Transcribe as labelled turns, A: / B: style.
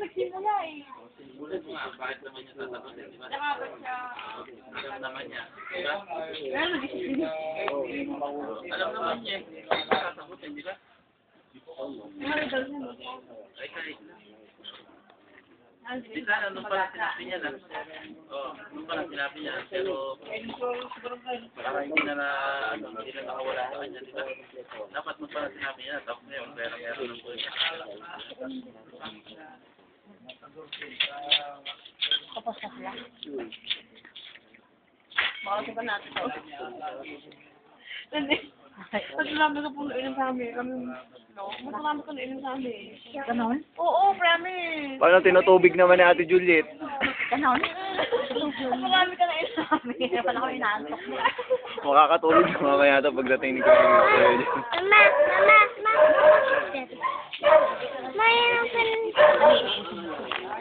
A: Nagsimula eh.
B: Simulan naman niya sasagutin, di
A: siya.
B: Alam naman niya, di ba?
A: Pero nag-isip.
B: Alam naman niya, sasagutin, di ba?
A: Daw siya?
B: Ay, kahit na.
A: Ano
B: Di sana, nung pala sinabi niya na, oh, nung pala sinabi niya, pero parang hindi na na, hindi na nakawala sa kanya, di ba? Dapat nung pala sinabi niya, tapos ngayon, pero meron ng niya.
A: Kapos na sila. Baka sa pa natin to. Hindi. Pag marami ka pong nainom sa amin, kami, no? Mas marami ka nainom sa amin. Ganon? Oo, promise.
C: Paano tinutubig naman ni Ate Juliet?
A: Ganon? Mas marami ka nainom sa amin. Wala ko inaantok.
C: Makakatulog na mamaya ito pagdating ni Kuya!
A: Mama!